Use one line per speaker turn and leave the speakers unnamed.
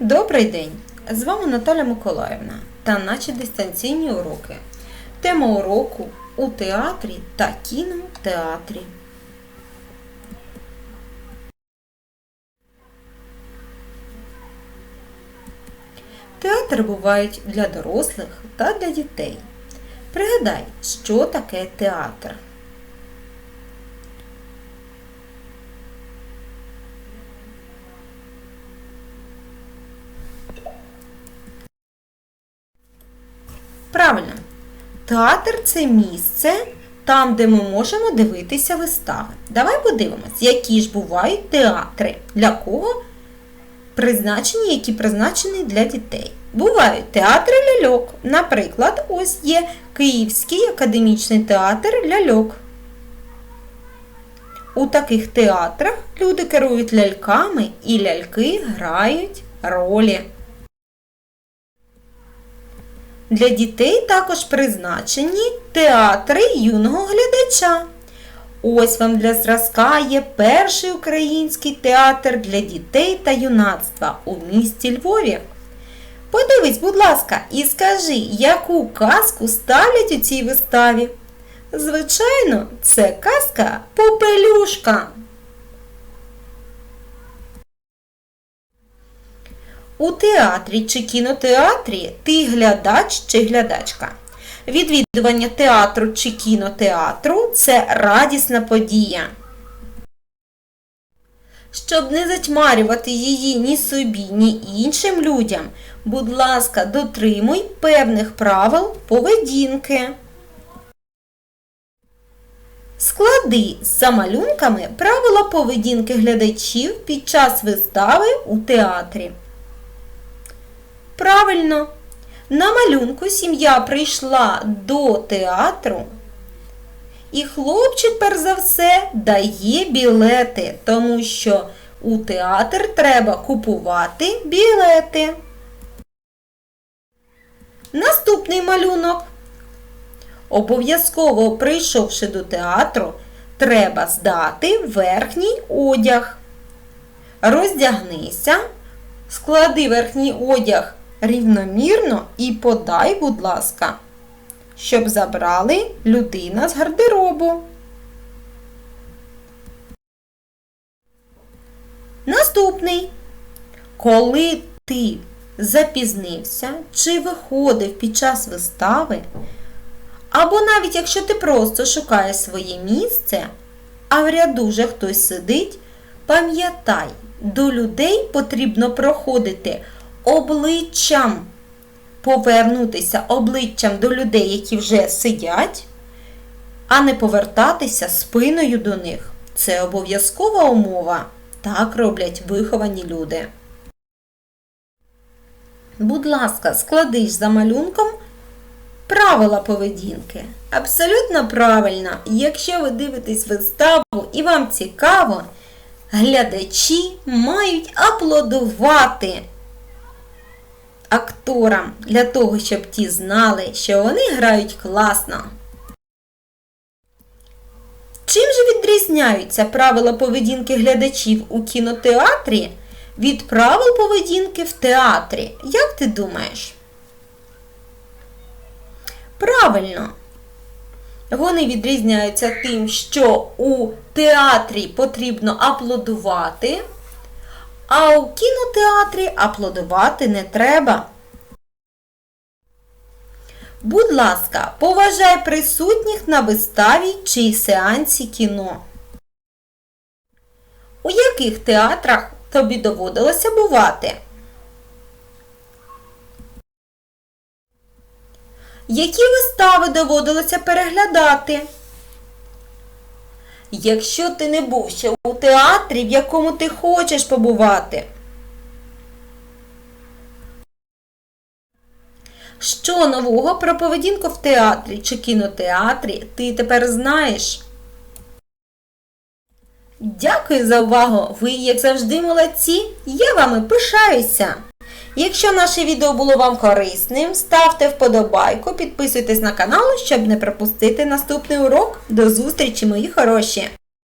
Добрий день! З вами Наталя Миколаївна та наші дистанційні уроки. Тема уроку у театрі та кінотеатрі. Театри бувають для дорослих та для дітей. Пригадай, що таке театр. Правильно. Театр це місце, там, де ми можемо дивитися вистави. Давай подивимось, які ж бувають театри, для кого призначені, які призначені для дітей. Bувають театри ляльок. Наприклад, ось є Київський академічний театр ляльок. У таких театрах люди керують ляльками і ляльки грають ролі. Для дітей також призначені театри юного глядача. Ось вам для зразка є перший український театр для дітей та юнацтва у місті Львові. Подивись, будь ласка, і скажи, яку казку ставлять у цій виставі? Звичайно, це казка Попелюшка. У театрі чи кінотеатрі ти глядач чи глядачка. Відвідування театру чи кінотеатру це радісна подія. Щоб не затьмарювати її ні собі, ні іншим людям, будь ласка, дотримуй певних правил поведінки. Склади за малюнками правила поведінки глядачів під час вистави у театрі. Правильно, на малюнку сім'я прийшла до театру. І хлопчик, перш за все, дає білети, тому що у театр треба купувати білети. Наступний малюнок. Обов'язково прийшовши до театру, треба здати верхній одяг. Роздягнися, склади верхній одяг рівномірно і подай, будь ласка, щоб забрали людина з гардеробу. Наступний. Коли ти запізнився чи виходив під час вистави, або навіть якщо ти просто шукаєш своє місце, а в ряду вже хтось сидить, пам'ятай, до людей потрібно проходити обличчям, повернутися обличчям до людей, які вже сидять, а не повертатися спиною до них. Це обов'язкова умова. Так роблять виховані люди. Будь ласка, складиш за малюнком правила поведінки. Абсолютно правильно, якщо ви дивитесь виставу і вам цікаво, глядачі мають аплодувати акторам для того, щоб ті знали, що вони грають класно. Чим же відрізняються правила поведінки глядачів у кінотеатрі від правил поведінки в театрі? Як ти думаєш? Правильно. Вони відрізняються тим, що у театрі потрібно аплодувати, а у кінотеатрі аплодувати не треба. Будь ласка, поважай присутніх на виставі чи сеансі кіно. У яких театрах тобі доводилося бувати? Які вистави доводилося переглядати? Якщо ти не був ще у театрі, в якому ти хочеш побувати. Що нового про поведінку в театрі чи кінотеатрі ти тепер знаєш? Дякую за увагу! Ви, як завжди, молодці! Я вами пишаюся! Якщо наше відео було вам корисним, ставте вподобайку, підписуйтесь на канал, щоб не пропустити наступний урок. До зустрічі, мої хороші!